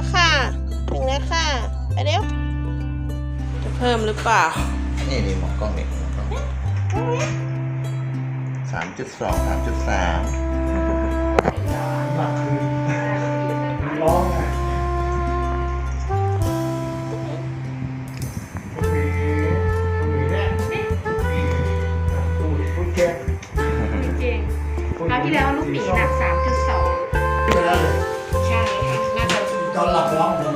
แล้วค่ะ ถึงแล้วค่ะ ไปเร็ว จะเพิ่มหรือเปล่า นี่นี่หมอกล้องนี่สามจุดสองสามจุดสามร้องอะมีมีแน่พูดพูดแค่จริงคราวที่แล้วลูกหมีหนัก3.2 ตอน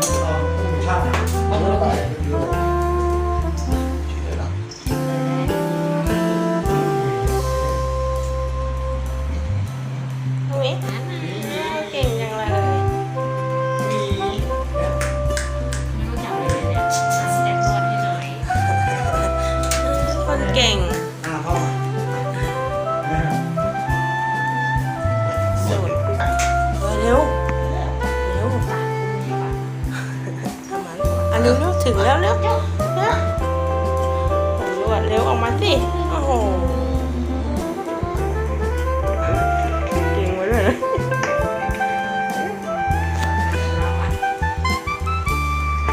ถึงแล้วเร็วเร็วตำรวจเร็วออกมาสิ โอ้โหเก่งไว้ด้วยนะ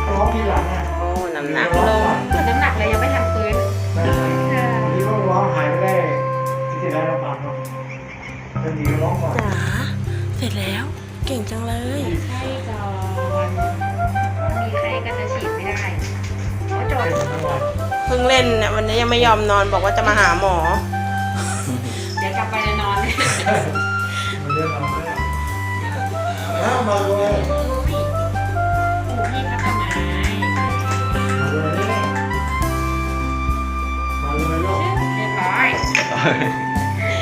ร้องทีหลังอะโอ้น้ำหนักลงเหมือนน้ำหนักเลยยังไม่ทันฟื้นไม่ได้ทีก็ร้องหายไปได้ที่ได้รับฟังเนาะจะหนีร้องก่อนจ๋าเสร็จแล้ว เก่งจังเลย ใช่ก่อนมีใครก็ จะฉีดไม่ได้เพราะจบเป็นทั้งวันเพิ่งเล่นนะวันนี้ยังไม่ยอมนอนบอกว่าจะมาหาหมอ เดี๋ยวกลับไปจะนอนเลยมันเรื่องเราไม่ได้แล้วมาเลยปู่พี่พัฒนามาเลยนี่มาเลยลูกเรียบร้อย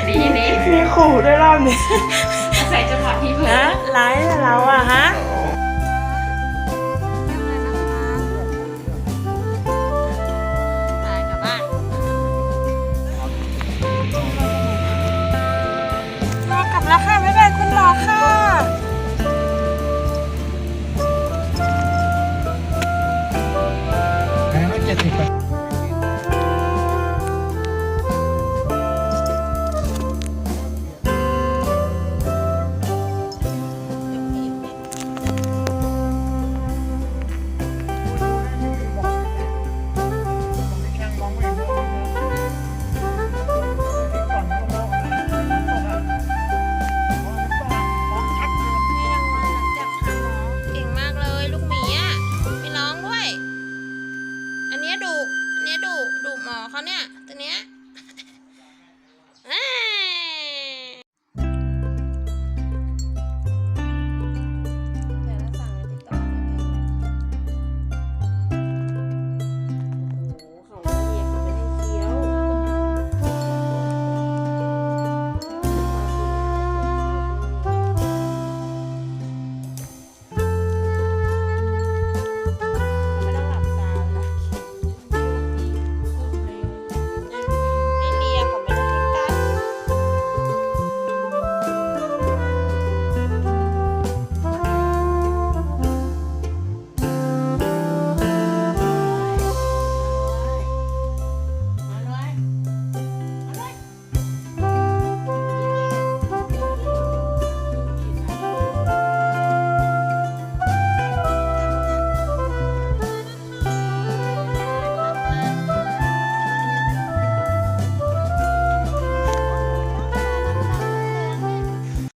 ดีนี้มีขู่ด้วยรอบนี้ใส่จังหวะที่เพิ่นะมไลฟ์เราอะฮะ เขาเนี่ยตัวเนี้ย